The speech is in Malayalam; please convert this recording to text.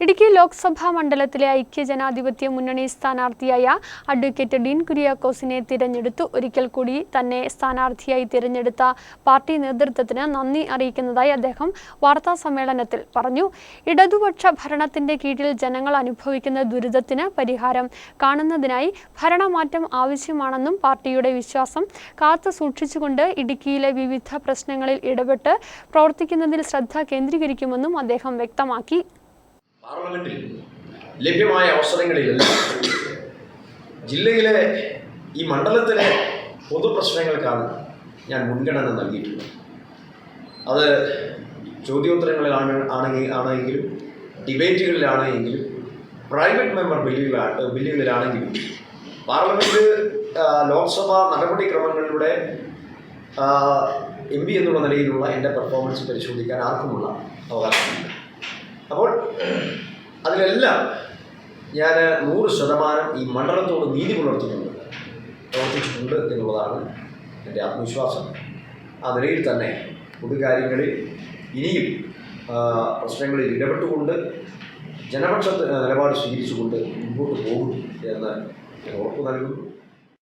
ഇടുക്കി ലോക്സഭാ മണ്ഡലത്തിലെ ഐക്യ ജനാധിപത്യ മുന്നണി സ്ഥാനാർത്ഥിയായ അഡ്വക്കേറ്റ് ഡീൻ കുര്യാക്കോസിനെ തിരഞ്ഞെടുത്തു. ഒരിക്കൽ കൂടി തന്നെ സ്ഥാനാർത്ഥിയായി തിരഞ്ഞെടുത്ത പാർട്ടി നേതൃത്വത്തിന് നന്ദി അറിയിക്കുന്നതായി അദ്ദേഹം വാർത്താ സമ്മേളനത്തിൽ പറഞ്ഞു. ഇടതുപക്ഷ ഭരണത്തിന്റെ കീഴിൽ ജനങ്ങൾ അനുഭവിക്കുന്ന ദുരിതത്തിന് പരിഹാരം കാണുന്നതിനായി ഭരണമാറ്റം ആവശ്യമാണെന്നും പാർട്ടിയുടെ വിശ്വാസം കാത്തു സൂക്ഷിച്ചുകൊണ്ട് ഇടുക്കിയിലെ വിവിധ പ്രശ്നങ്ങളിൽ ഇടപെട്ട് പ്രവർത്തിക്കുന്നതിൽ ശ്രദ്ധ കേന്ദ്രീകരിക്കുമെന്നും അദ്ദേഹം വ്യക്തമാക്കി. പാർലമെന്റിൽ ലഭ്യമായ അവസരങ്ങളിലെല്ലാം ജില്ലയിലെ ഈ മണ്ഡലത്തിലെ പൊതുപ്രശ്നങ്ങൾക്കാണ് ഞാൻ മുൻഗണന നൽകിയിട്ടുള്ളത്. അത് ചോദ്യോത്തരങ്ങളിലാണ് ആണെങ്കിൽ ആണെങ്കിലും ഡിബേറ്റുകളിലാണെങ്കിലും പ്രൈവറ്റ് മെമ്പർ ബില്ലുകളാണ് ബില്ലുകളിലാണെങ്കിലും പാർലമെന്റ് ലോക്സഭാ നടപടിക്രമങ്ങളിലൂടെ എം പി എന്നുള്ള നിലയിലുള്ള എന്റെ പെർഫോമൻസ് പരിശോധിക്കാൻ ആർക്കുമുള്ള അവകാശമുണ്ട്. അതിലെല്ലാം ഞാൻ നൂറ് ശതമാനം ഈ മണ്ഡലത്തോട് നീതി പുലർത്തുന്നുണ്ട് പ്രവർത്തിച്ചിട്ടുണ്ട് എന്നുള്ളതാണ് എന്റെ ആത്മവിശ്വാസം. ആ നിലയിൽ തന്നെ പൊതുകാര്യങ്ങളിൽ ഇനിയും പ്രശ്നങ്ങളിൽ ഇടപെട്ടുകൊണ്ട് ജനപക്ഷ നിലപാട് സ്വീകരിച്ചുകൊണ്ട് മുമ്പോട്ട് പോകും എന്ന് ഉറപ്പ് നൽകുന്നു.